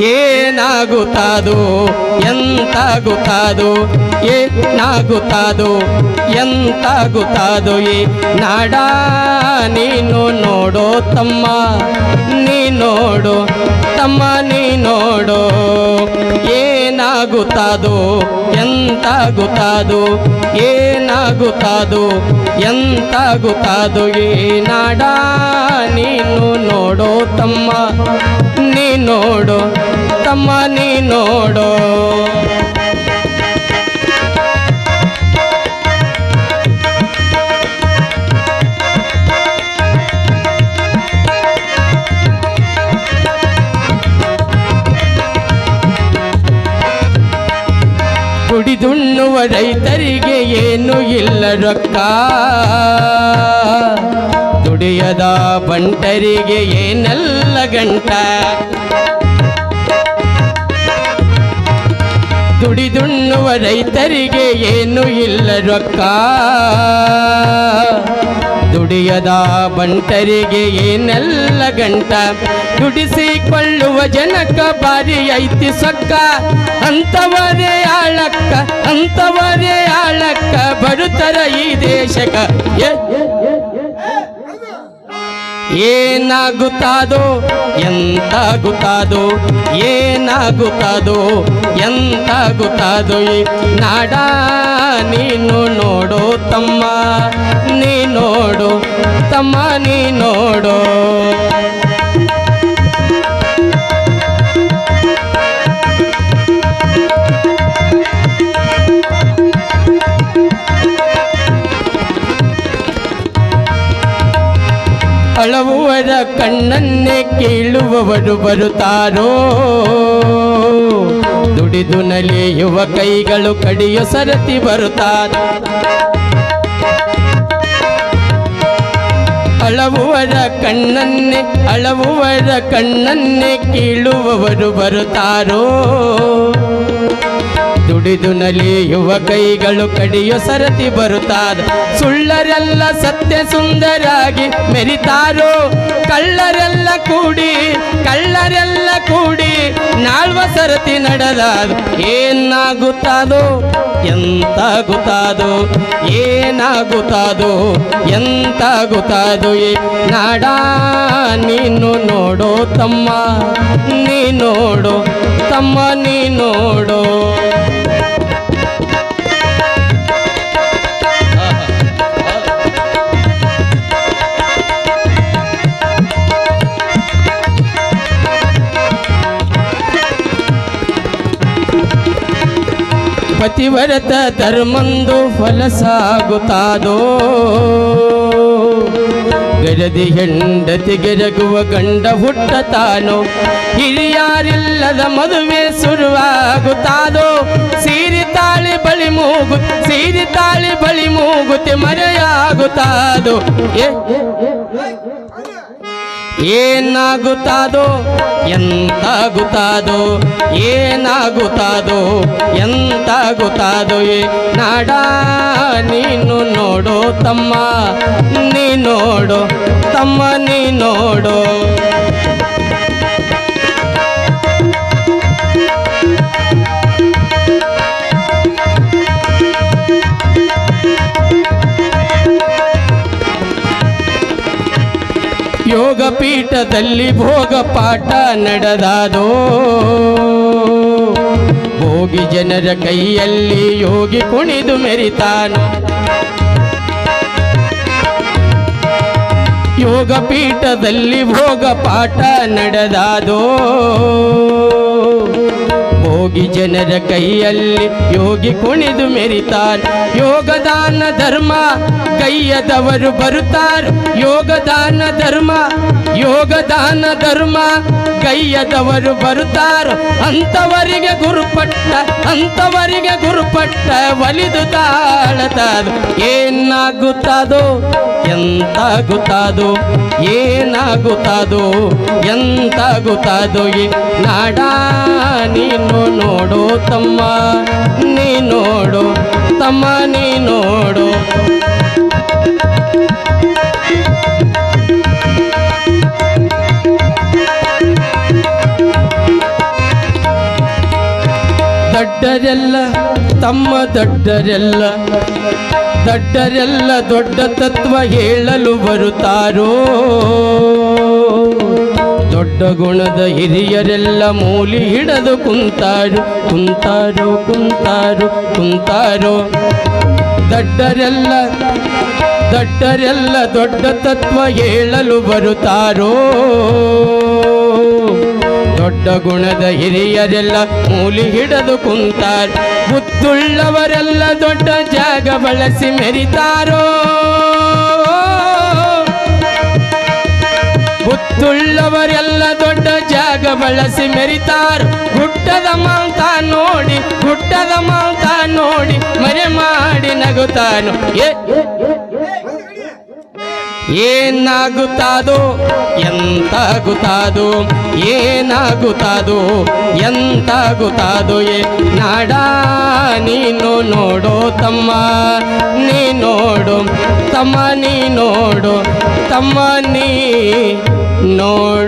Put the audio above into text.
ಏನಾಗುತ್ತಾದು? ಎಂತಾಗುತ್ತಾದು? ಏನಾಗುತ್ತಾದು? ಎಂತಾಗುತ್ತಾದು? ಏ ನಾಡ ನೀನು ನೋಡೋ ತಮ್ಮ ನೀ ನೋಡು ತಮ್ಮ ನೋಡು, ಏನಾಗುತ್ತಾದು, ಎಂತಾಗುತ್ತಾದು ಏನಾಗುತ್ತಾದು, ಎಂತಾಗುತ್ತಾದು, ಏನಾಡ ನಾಡ ನೀನು ನೋಡೋ ತಮ್ಮ, ನೀ ನೋಡು, ತಮ್ಮ ನೀ ನೋಡು. ಕುಡಿದುಣ್ಣುವ ರೈತರಿಗೆ ಏನು ಇಲ್ಲ ರೊಕ್ಕ? ದುಡಿಯದ ಬಂಟರಿಗೆ ಏನೆಲ್ಲ ಗಂಟ? ದುಡಿದುಣ್ಣುವ ರೈತರಿಗೆ ಏನು ಇಲ್ಲ ರೊಕ್ಕ? ದುಡಿಯದ ಬಂಟರಿಗೆ ಏನೆಲ್ಲ ಗಂಟ? ದುಡಿಸಿಕೊಳ್ಳುವ ಜನಕ ಬಾರಿ ಐತಿ ಸೊಕ್ಕ. ಅಂತವರೇ ಆಳಕ್ಕ ಅಂತವರೇ ಆಳಕ್ಕ ಬರುತ್ತರ ಈ ದೇಶಕ. ಏನಾಗುತ್ತಾದೋ ಎಂತಾಗುತ್ತಾದೋ ಏನಾಗುತ್ತಾದೋ ಎಂತಾಗುತ್ತಾದೋ ನಾಡ ನೀನು ನೋಡು ತಮ್ಮ ನೀ ನೋಡು ತಮ್ಮ ನೀ ನೋಡು. ಅಳವುವರ ಕಣ್ಣನ್ನೇ ಕೇಳುವವರು ಬರುತ್ತಾರೋ ದುಡಿದು ನಲಿಯುವ ಕೈಗಳು ಕಡಿಯೋ ಸರತಿ ಬರುತ್ತಾರ ಅಳವುವರ ಕಣ್ಣನ್ನೇ ಅಳವುವರ ಕಣ್ಣನ್ನೇ ಕೀಳುವವರು ಬರುತ್ತಾರೋ ದುಡಿದು ನಲಿಯುವ ಕೈಗಳು ಕಡಿಯೋ ಸರತಿ ಬರುತ್ತಾರ ಸುಳ್ಳರೆಲ್ಲ ಸತ್ಯ ಸುಂದರಾಗಿ ಮೆರಿತಾರೋ? ಕಳ್ಳರೆಲ್ಲ ಕೂಡಿ ಕಳ್ಳರೆಲ್ಲ ಕೂಡಿ ನಾಳ್ವ ಸರತಿ ನಡೆದಾದ. ಏನಾಗುತ್ತಾದೋ? ಎಂತಾಗುತ್ತಾದೋ? ಏನಾಗುತ್ತಾದೋ? ಎಂತಾಗುತ್ತಾದೋ? ಏ ನಾಡ, ನೀನು ನೋಡೋ ತಮ್ಮ ನೀ ನೋಡು ತಮ್ಮ ನೀ ನೋಡು. ಪತಿವರತ ಧರ್ಮಂದು ಫಲಸಾಗುತ್ತಾದೋ ಗರದಿ ಹೆಂಡತಿ ಗೆರಗುವ ಗಂಡ ಹುಟ್ಟತಾನೋ ಹಿರಿಯಾರಿಲ್ಲದ ಮದುವೆ ಶುರುವಾಗುತ್ತಾದೋ? ಸೀರಿ ತಾಳಿ ಬಳಿ ಮೂಗು, ಸೀರಿ ತಾಳಿ ಬಳಿ ಮೂಗುತಿ ಮರೆಯಾಗುತ್ತಾದೋ? ಏನಾಗುತ್ತಾದೋ? ಎಂತಾಗುತ್ತಾದೋ? ಏನಾಗುತ್ತಾದೋ ಎಂತಾಗುತ್ತಾದೋ ಏ ನಾಡ ನೀನು ನೋಡೋ ತಮ್ಮ ನೀ ನೋಡು ತಮ್ಮ ನೀ ನೋಡು ಯೋಗ ಪೀಠದಲ್ಲಿ ಭೋಗ ಪಾಠ ನಡೆದಾದೋ? ಭೋಗಿ ಜನರ ಕೈಯಲ್ಲಿ ಯೋಗಿ ಕುಣಿದು ಮೆರಿತಾನು? ಯೋಗ ಪೀಠದಲ್ಲಿ ಭೋಗ ಪಾಠ ನಡೆದಾದೋ? ಭೋಗಿ ಜನರ ಕೈಯಲ್ಲಿ ಯೋಗಿ ಕುಣಿದು ಮೆರಿತಾರ್. ಯೋಗದಾನ ಧರ್ಮ ಕೈಯದವರು ಬರುತ್ತಾರೆ. ಯೋಗದಾನ ಧರ್ಮ ಯೋಗದಾನ ಧರ್ಮ ಕೈಯದವರು ಬರುತ್ತಾರ. ಅಂತವರಿಗೆ ಗುರುಪಟ್ಟ ಅಂತವರಿಗೆ ಗುರುಪಟ್ಟ ಒಲಿದು ತಾಳತಾರ. ಏನಾಗುತ್ತದೋ, ಎಂತಾಗುತ್ತದೋ ಏನಾಗುತ್ತದೋ, ಎಂತಾಗುತ್ತದೋ, ಈ ನಾಡ. ನೀನು ನೋಡು ತಮ್ಮ, ನೀ ನೋಡು, ತಮ್ಮ, ನೀ ನೋಡು. ದಡ್ಡರೆಲ್ಲ ತಮ್ಮ ದಡ್ಡರೆಲ್ಲ ದಡ್ಡರೆಲ್ಲ ದೊಡ್ಡ ತತ್ವ ಹೇಳಲು ಬರುತ್ತಾರೋ? ದೊಡ್ಡ ಗುಣದ ಹಿರಿಯರೆಲ್ಲ ಮೂಲಿ ಹಿಡದು ಕುಂತಾರು, ಕುಂತಾರೋ ಕುಂತಾರು, ಕುಂತಾರೋ. ದಡ್ಡರೆಲ್ಲ ದಡ್ಡರೆಲ್ಲ ದೊಡ್ಡ ತತ್ವ ಹೇಳಲು ಬರುತ್ತಾರೋ. ದೊಡ್ಡ ಗುಣದ ಹಿರಿಯರೆಲ್ಲ ಮೂಲಿ ಹಿಡದು ಕುಂತಾರ ಬುತ್ತುಳ್ಳವರೆಲ್ಲ ದೊಡ್ಡ ಜಾಗ ಬಳಸಿ ಮೆರಿತಾರೋ. ಬಳಸಿ ಮೆರಿತಾರ. ಗುಡ್ಡದ ಮಾಂತ ನೋಡಿ, ಗುಡ್ಡದ ಮಾಂತ ನೋಡಿ ಮರೆ ಮಾಡಿ ನಗುತ್ತಾನು. ಏನಾಗುತ್ತಾದೋ, ಎಂತಾಗುತ್ತಾದೋ ಏನಾಗುತ್ತಾದೋ, ಎಂತಾಗುತ್ತಾದೋ, ಏ, ನಾಡ, ನೀನು ನೋಡೋ ತಮ್ಮ ನೀ ನೋಡು, ತಮ್ಮ ನೀ ನೋಡು, ತಮ್ಮ, ನೀ ನೋಡು.